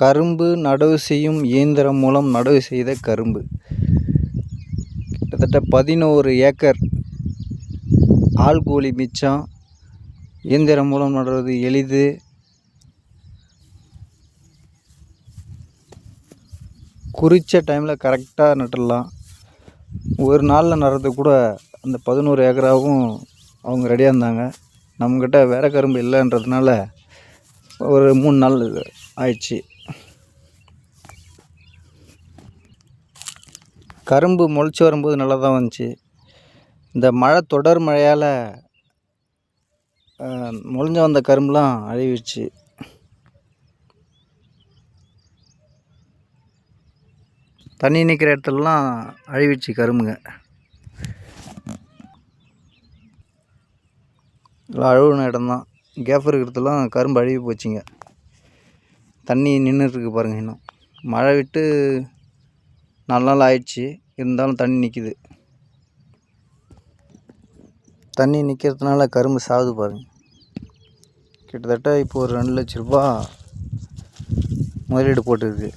கரும்பு நடவு செய்யும் இயந்திரம் மூலம் நடவு செய்த கரும்பு. கிட்டத்தட்ட பதினோரு ஏக்கர் ஆள் கூலி மிச்சம் இயந்திரம் மூலம் நடுவது எளிது. குறித்த டைமில் கரெக்டாக நட்டுடலாம் ஒரு நாளில் நடுறது கூட அந்த பதினோரு ஏக்கராகவும் அவங்க ரெடியாக இருந்தாங்க. நம்மக்கிட்ட வேற கரும்பு இல்லைன்றதுனால ஒரு மூணு நாள் ஆயிடுச்சு. கரும்பு முளைச்சி வரும்போது நல்லா தான் வந்துச்சு. இந்த மழை தொடர் மழையால் முளைஞ்ச வந்த கரும்புலாம் அழிவிடுச்சு தண்ணி நிற்கிற இடத்துலலாம் அழிவிடுச்சு கரும்புங்க. எல்லாம் அழுகுன இடம்தான். கேப் இருக்கிறதுலாம் கரும்பு அழுகி போச்சுங்க. தண்ணி நின்றுட்டுருக்கு பாருங்கள் இன்னும். மழை விட்டு நாலு நாள் ஆயிடுச்சு. இருந்தாலும் தண்ணி நிற்கிது தண்ணி நிற்கிறதுனால கரும்பு சாகுது பாருங்கள் கிட்டத்தட்ட இப்போ ஒரு ரெண்டு லட்ச ரூபா முதலீடு போட்டிருக்கு.